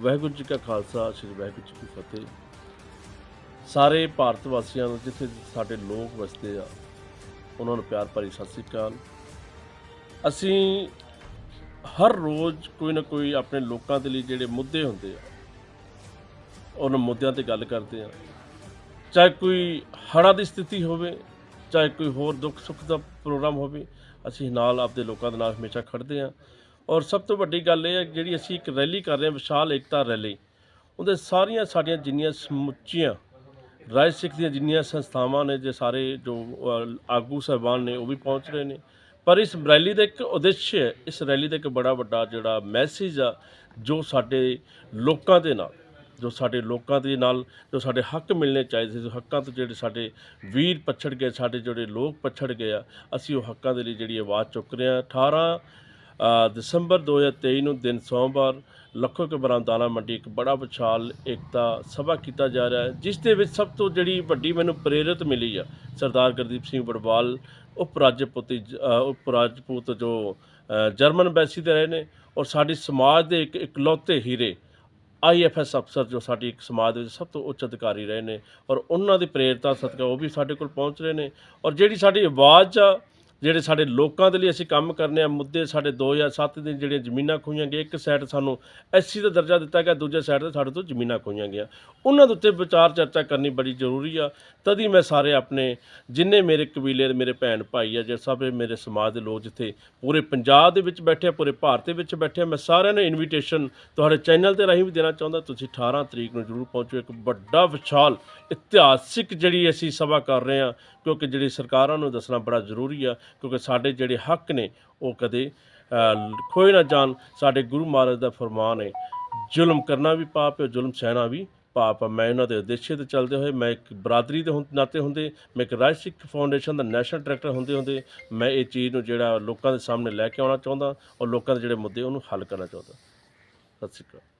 ਵਾਹਿਗੁਰੂ ਜੀ ਕਾ ਖਾਲਸਾ, ਸ੍ਰੀ ਵਾਹਿਗੁਰੂ ਜੀ ਕੀ ਫਤਿਹ। ਸਾਰੇ ਭਾਰਤ ਵਾਸੀਆਂ ਨੂੰ, ਜਿੱਥੇ ਸਾਡੇ ਲੋਕ ਵਸਦੇ ਆ, ਉਹਨਾਂ ਨੂੰ ਪਿਆਰ ਭਰੀ ਸਤਿ ਸ੍ਰੀ ਅਕਾਲ। ਅਸੀਂ ਹਰ ਰੋਜ਼ ਕੋਈ ਨਾ ਕੋਈ ਆਪਣੇ ਲੋਕਾਂ ਦੇ ਲਈ ਜਿਹੜੇ ਮੁੱਦੇ ਹੁੰਦੇ ਆ, ਉਹਨਾਂ ਮੁੱਦਿਆਂ ਤੇ ਗੱਲ ਕਰਦੇ ਆ। ਚਾਹੇ ਕੋਈ ਹੜ੍ਹਾਂ ਦੀ ਸਥਿਤੀ ਹੋਵੇ, ਚਾਹੇ ਕੋਈ ਹੋਰ ਦੁੱਖ ਸੁੱਖ ਦਾ ਪ੍ਰੋਗਰਾਮ ਹੋਵੇ, ਅਸੀਂ ਨਾਲ ਆਪਦੇ ਲੋਕਾਂ ਦੇ ਨਾਲ ਹਮੇਸ਼ਾ ਖੜਦੇ ਆ। ਔਰ ਸਭ ਤੋਂ ਵੱਡੀ ਗੱਲ ਇਹ ਹੈ ਜਿਹੜੀ ਅਸੀਂ ਇੱਕ ਰੈਲੀ ਕਰ ਰਹੇ ਹਾਂ, ਵਿਸ਼ਾਲ ਏਕਤਾ ਰੈਲੀ। ਉਹਦੇ ਸਾਰੀਆਂ ਸਾਡੀਆਂ ਜਿੰਨੀਆਂ ਸਮੁੱਚੀਆਂ ਰਾਜ ਸਿੱਖ ਦੀਆਂ ਜਿੰਨੀਆਂ ਸੰਸਥਾਵਾਂ ਨੇ, ਜੇ ਸਾਰੇ ਜੋ ਆਗੂ ਸਾਹਿਬਾਨ ਨੇ, ਉਹ ਵੀ ਪਹੁੰਚ ਰਹੇ ਨੇ। ਪਰ ਇਸ ਰੈਲੀ ਦਾ ਇੱਕ ਉਦੇਸ਼ ਹੈ, ਇਸ ਰੈਲੀ ਦਾ ਇੱਕ ਬੜਾ ਵੱਡਾ ਜਿਹੜਾ ਮੈਸੇਜ ਆ, ਜੋ ਸਾਡੇ ਲੋਕਾਂ ਦੇ ਨਾਲ, ਜੋ ਸਾਡੇ ਲੋਕਾਂ ਦੇ ਨਾਲ, ਜੋ ਸਾਡੇ ਹੱਕ ਮਿਲਣੇ ਚਾਹੀਦੇ ਸੀ ਜੋ ਹੱਕਾਂ ਤੋਂ ਜਿਹੜੇ ਸਾਡੇ ਵੀਰ ਪਛੜ ਗਏ, ਸਾਡੇ ਜਿਹੜੇ ਲੋਕ ਪਛੜ ਗਏ ਆ, ਅਸੀਂ ਉਹ ਹੱਕਾਂ ਦੇ ਲਈ ਜਿਹੜੀ ਆਵਾਜ਼ ਚੁੱਕ ਰਹੇ ਹਾਂ। 18 ਦਸੰਬਰ 2023 ਨੂੰ ਦਿਨ ਸੋਮਵਾਰ ਲੱਖੋ ਕੇ ਬਰਾਮਦਾਨਾ ਮੰਡੀ ਇੱਕ ਬੜਾ ਵਿਸ਼ਾਲ ਏਕਤਾ ਸਭਾ ਕੀਤਾ ਜਾ ਰਿਹਾ ਹੈ, ਜਿਸ ਦੇ ਵਿੱਚ ਸਭ ਤੋਂ ਜਿਹੜੀ ਵੱਡੀ ਮੈਨੂੰ ਪ੍ਰੇਰਿਤ ਮਿਲੀ ਆ ਸਰਦਾਰ ਗੁਰਦੀਪ ਸਿੰਘ ਬੜਵਾਲ ਉਪ ਰਾਜਪੂਤੀ ਉਪ ਰਾਜਪੂਤ ਜੋ ਜਰਮਨ ਐਮਬੈਸੀ ਤੇ ਰਹੇ ਨੇ ਔਰ ਸਾਡੀ ਸਮਾਜ ਦੇ ਇੱਕ ਇਕਲੌਤੇ ਹੀਰੇ ਆਈਐਫਐਸ ਅਫਸਰ ਜੋ ਸਾਡੀ ਇੱਕ ਸਮਾਜ ਦੇ ਵਿੱਚ ਸਭ ਤੋਂ ਉੱਚ ਅਧਿਕਾਰੀ ਰਹੇ ਨੇ ਔਰ ਉਹਨਾਂ ਦੀ ਪ੍ਰੇਰਤਾ ਸਦਕਾ ਉਹ ਵੀ ਸਾਡੇ ਕੋਲ ਪਹੁੰਚ ਰਹੇ ਨੇ ਔਰ ਜਿਹੜੀ ਸਾਡੀ ਆਵਾਜ਼ ਆ ਜਿਹੜੇ ਸਾਡੇ ਲੋਕਾਂ ਦੇ ਲਈ ਅਸੀਂ ਕੰਮ ਕਰਨੇ ਆ, ਮੁੱਦੇ ਸਾਡੇ 2007 ਦੇ ਜਿਹੜੀਆਂ ਜ਼ਮੀਨਾਂ ਖੋਈਆਂ ਗਈਆਂ, ਇੱਕ ਸਾਈਡ ਸਾਨੂੰ ਐਸਸੀ ਦਾ ਦਰਜਾ ਦਿੱਤਾ ਗਿਆ, ਦੂਜੇ ਸਾਈਡ ਤੇ ਸਾਡੇ ਤੋਂ ਜ਼ਮੀਨਾਂ ਖੋਈਆਂ ਗਈਆਂ। ਉਹਨਾਂ ਦੇ ਉੱਤੇ ਵਿਚਾਰ ਚਰਚਾ ਕਰਨੀ ਬੜੀ ਜ਼ਰੂਰੀ ਆ। ਤਦ ਮੈਂ ਸਾਰੇ ਆਪਣੇ ਜਿੰਨੇ ਮੇਰੇ ਕਬੀਲੇ ਦੇ ਮੇਰੇ ਭੈਣ ਭਾਈ ਆ, ਜਿਹੜੇ ਸਭ ਮੇਰੇ ਸਮਾਜ ਦੇ ਲੋਕ ਜਿੱਥੇ ਪੂਰੇ ਪੰਜਾਬ ਦੇ ਵਿੱਚ ਬੈਠੇ ਆ, ਪੂਰੇ ਭਾਰਤ ਦੇ ਵਿੱਚ ਬੈਠੇ ਆ, ਮੈਂ ਸਾਰਿਆਂ ਨੂੰ ਇਨਵੀਟੇਸ਼ਨ ਤੁਹਾਡੇ ਚੈਨਲ ਤੇ ਰਾਹੀਂ ਵੀ ਦੇਣਾ ਚਾਹੁੰਦਾ। ਤੁਸੀਂ 18 ਤਰੀਕ ਨੂੰ ਜ਼ਰੂਰ ਪਹੁੰਚੋ, ਇੱਕ ਵੱਡਾ ਵਿਸ਼ਾਲ ਇਤਿਹਾਸਿਕ ਜਿਹੜੀ ਅਸੀਂ ਸਭਾ ਕਰ ਰਹੇ ਆ, ਕਿਉਂਕਿ ਜਿਹੜੀ ਸਰਕਾਰਾਂ ਨੂੰ ਦੱਸਣਾ ਬੜਾ ਜ਼ਰੂਰੀ ਆ। ਕਿਉਂਕਿ ਸਾਡੇ ਜਿਹੜੇ ਹੱਕ ਨੇ, ਉਹ ਕਦੇ ਖੋਏ ਨਾ ਜਾਣ। ਸਾਡੇ ਗੁਰੂ ਮਹਾਰਾਜ ਦਾ ਫਰਮਾਨ ਹੈ, ਜ਼ੁਲਮ ਕਰਨਾ ਵੀ ਪਾਪ ਹੈ, ਜ਼ੁਲਮ ਸਹਿਣਾ ਵੀ ਪਾਪ ਆ ਮੈਂ ਉਹਨਾਂ ਦੇ ਉਦੇਸ਼ੇ ਤੇ ਚੱਲਦੇ ਹੋਏ, ਮੈਂ ਇੱਕ ਬਰਾਦਰੀ ਦੇ ਹੁੰ- ਨਾਤੇ ਹੁੰਦੇ, ਮੈਂ ਇੱਕ ਰਾਜ ਸਿੱਖ ਫਾਊਂਡੇਸ਼ਨ ਦਾ ਨੈਸ਼ਨਲ ਡਾਇਰੈਕਟਰ ਹੁੰਦੇ ਹੁੰਦੇ, ਮੈਂ ਇਹ ਚੀਜ਼ ਨੂੰ ਜਿਹੜਾ ਲੋਕਾਂ ਦੇ ਸਾਹਮਣੇ ਲੈ ਕੇ ਆਉਣਾ ਚਾਹੁੰਦਾ ਔਰ ਲੋਕਾਂ ਦੇ ਜਿਹੜੇ ਮੁੱਦੇ, ਉਹਨੂੰ ਹੱਲ ਕਰਨਾ ਚਾਹੁੰਦਾ। ਸਤਿ ਸ਼੍ਰੀ ਅਕਾਲ।